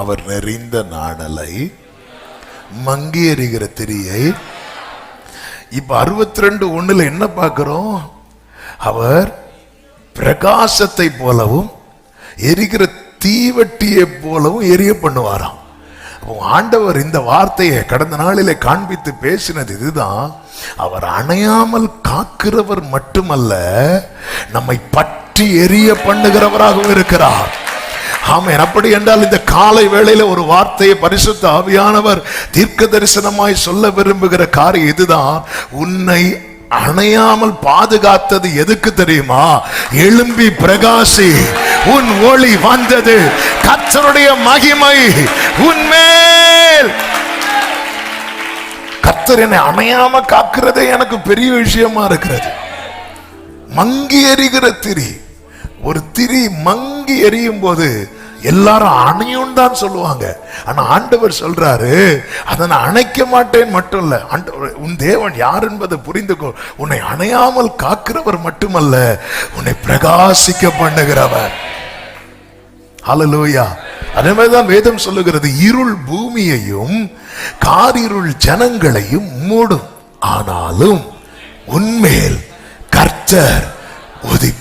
அவர் நெறிந்த நாணலை மங்கி எறிகிற திரியை. இப்ப அறுபத்தி ரெண்டு ஒண்ணுல என்ன பார்க்கிறோம்? அவர் பிரகாசத்தை போலவும் எரிகிற தீவட்டியை போலவும் எரிய பண்ணுவாராம். ஆண்டவர் இந்த வார்த்தையை கடந்த நாளிலே காண்பித்து பேசினது இதுதான். அவர் அணையாமல் காக்கிறவர் மட்டுமல்ல நம்மை பற்றி எரிய பண்ணுகிறவராகவும் இருக்கிறார். ஆமென். அப்படி என்றால் இந்த காலை வேளையில ஒரு வார்த்தையை பரிசுத்த ஆவியானவர் தீர்க்க தரிசனமாய் சொல்ல விரும்புகிற காரியம் இதுதான். உன்னை அணையாமல் பாதுகாத்தது எதுக்கு தெரியுமா? எழும்பி பிரகாசி உன் ஒளி வந்தது. கத்தருடைய மகிமை உன்மேல் கத்தர் என்னை அணையாம காக்கிறதே எனக்கு பெரிய விஷயமா இருக்கிறது. மங்கி எரிகிற திரி. ஒரு திரி மங்கி எரியும் போது எல்லாரும் அணையும் தான் சொல்லுவாங்க. ஆனா ஆண்டவர் சொல்றாரு அதை நான் அணைக்க மாட்டேன் மட்டும் இல்ல. உன் தேவன் யார் என்பதை புரிந்து உன்னை அணையாமல் காக்கிறவர் மட்டுமல்ல உன்னை பிரகாசிக்க பண்ணுகிறவர். ஹalleluya அதே மாதிரிதான் வேதம் சொல்லுகிறது இருள் பூமியையும் காரிருள் ஜனங்களையும் மூடும். ஆனாலும் உன்மேல் கர்த்தர் உதிக்கும்.